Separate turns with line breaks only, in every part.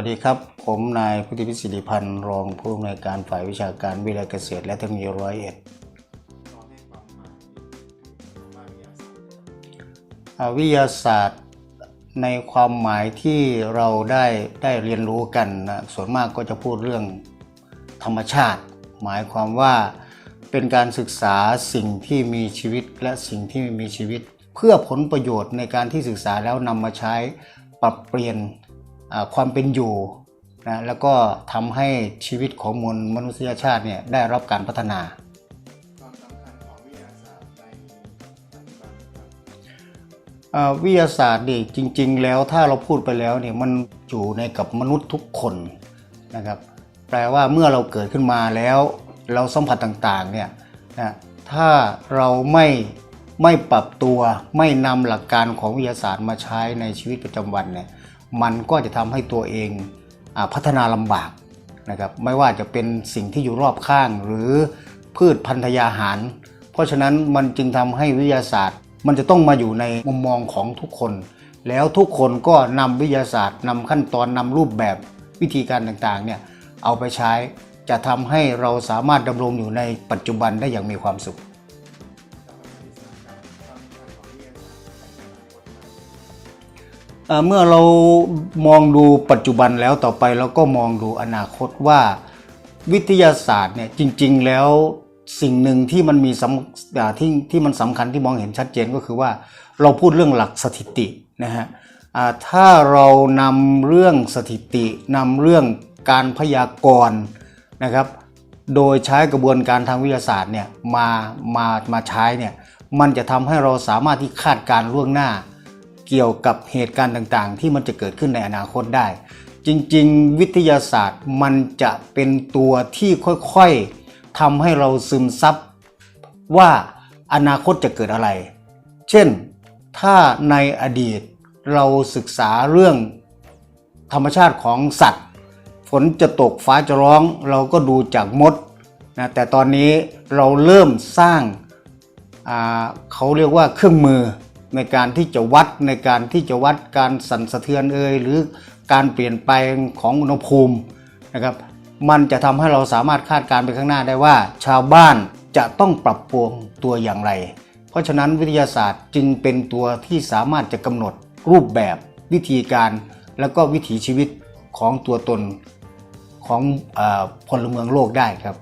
วัสดีครับ ผมนายพุทธิพิสิทธิพันธ์รองผู้อำนวยการฝ่ายวิชาการวิทยาเกษตร และเทคโนโลยีร้อยเอ็ดวิทยาศาสตร์ในความหมายที่เราได้ได้เรียนรู้กันนะส่วนมากก็จะพูดเรื่องธรรมชาติ หมายความว่าเป็นการศึกษาสิ่งที่มีชีวิตและสิ่งที่ไม่มีชีวิต เพื่อผลประโยชน์ในการที่ศึกษาแล้วนำมาใช้ปรับเปลี่ยน ความเป็นอยู่นะแล้วก็ทำให้ชีวิตของมวลมนุษยชาติเนี่ยได้รับการพัฒนา
ความสำคัญของวิทยาศาสตร์ในปัจจุบันครับ
อ่าวิทยาศาสตร์นี่จริง ๆ แล้วถ้าเราพูดไปแล้วเนี่ยมันอยู่ในกับมนุษย์ทุกคนนะครับแปลว่าเมื่อเราเกิดขึ้นมาแล้วเราสัมผัสต่างๆเนี่ยนะถ้าเราไม่ไม่ปรับตัวไม่นำหลักการของวิทยาศาสตร์มาใช้ในชีวิตประจำวันเนี่ย มันก็จะทำให้ตัวเองอพัฒนาลำบากนะครับไม่ว่าจะเป็นสิ่งที่อยู่รอบข้างหรือพืชพันธยาหาร เพราะฉะนั้นมันจึงทำให้วิทยาศาสตร์ มันจะต้องมาอยู่ในมุมมองของทุกคน แล้วทุกคนก็นำวิทยาศาสตร์นำขั้นตอนนำรูปแบบวิธีการต่างๆเนี่ยเอาไปใช้จะทำให้เราสามารถดำรงอยู่ในปัจจุบันได้อย่างมีความสุข เมื่อเรามองดูปัจจุบันแล้วต่อไปเราก็มองดูอนาคตว่าวิทยาศาสตร์เนี่ยจริง ๆ แล้วสิ่งหนึ่งที่มันมีสำอ่าที่ที่มันสำคัญที่มองเห็นชัดเจนก็คือว่าเราพูดเรื่องหลักสถิตินะฮะถ้าเรานำเรื่องสถิตินำเรื่องการพยากรณ์นะครับ โดยใช้กระบวนการทางวิทยาศาสตร์เนี่ยมามามาใช้เนี่ยมันจะทำให้เราสามารถที่คาดการล่วงหน้า เกี่ยวกับเหตุการณ์ต่างๆ ที่มันจะเกิดขึ้นในอนาคตได้ จริงๆ วิทยาศาสตร์มันจะเป็นตัวที่ค่อยๆทำให้เราซึมซับว่าอนาคตจะเกิดอะไร เช่น ถ้าในอดีตเราศึกษาเรื่องธรรมชาติของสัตว์ ฝนจะตกฟ้าจะร้องเราก็ดูจากมดนะแต่ตอนนี้เราเริ่มสร้างาเขาเรียกว่าเครื่องมือ ในการที่จะวัดในการที่จะวัดการสั่นสะเทือนเอ่ยหรือการเปลี่ยนแปลงของอุณหภูมินะครับ มันจะทำให้เราสามารถคาดการณ์ไปข้างหน้าได้ว่า ชาวบ้านจะต้องปรับปรุงตัวอย่างไร เพราะฉะนั้นวิทยาศาสตร์จึงเป็นตัวที่สามารถจะกำหนดรูปแบบวิธีการ แล้วก็วิถีชีวิตของตัวตนของอพลเมืองโลกได้ครับ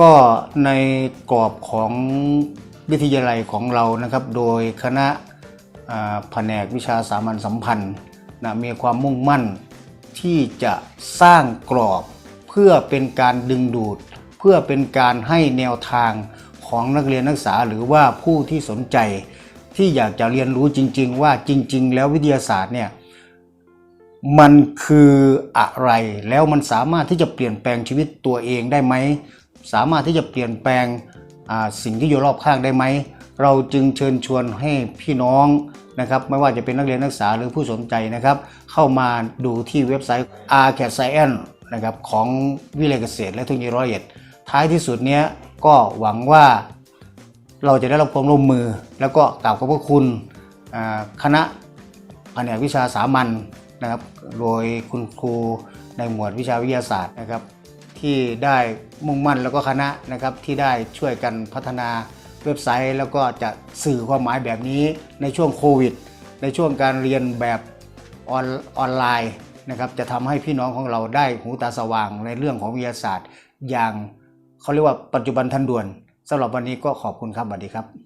ก็
ในกรอบของวิทยาลัยของเรานะครับ โดยคณะแผนกวิชาสามัญสัมพันธ์นะมีความมุ่งมั่นที่จะสร้างกรอบเพื่อเป็นการดึงดูด เพื่อเป็นการให้แนวทางของนักเรียนนักศึกษาหรือว่าผู้ที่สนใจ ที่อยากจะเรียนรู้จริง ๆ ว่าจริง ๆ แล้ววิทยาศาสตร์เนี่ยมันคืออะไรแล้วมันสามารถที่จะเปลี่ยนแปลงชีวิตตัวเองได้ไหม สามารถที่จะเปลี่ยนแปลงสิ่งที่อยู่รอบข้างได้ไหม เราจึงเชิญชวนให้พี่น้องนะครับไม่ว่าจะเป็นนักเรียนนักศึกษาหรือผู้สนใจนะครับ เข้ามาดูที่เว็บไซต์ r c a t Science นะครับของวิทยาลัยเกษตร และเทคโนโลยีร้อยเอ็ดท้ายที่สุดเนี้ยก็หวังว่าเราจะได้รับความร่วมมือ แล้วก็กราบขอบพระคุณคณะแผนกวิชาสามัญนะครับ โดยคุณครูในหมวดวิชาวิทยาศาสตร์นะครับ ที่ได้มุ่งมั่นแล้วก็คณะนะครับที่ได้ช่วยกันพัฒนาเว็บไซต์ แล้วก็จะสื่อความหมายแบบนี้ในช่วงโควิด ในช่วงการเรียนแบบออนออนไลน์นะครับจะทำให้พี่น้องของเราได้หูตาสว่างในเรื่องของวิทยาศาสตร์ อย่างเขาเรียกว่าปัจจุบันทันด่วนสำหรับวันนี้ก็ขอบคุณครับสวัสดีครับ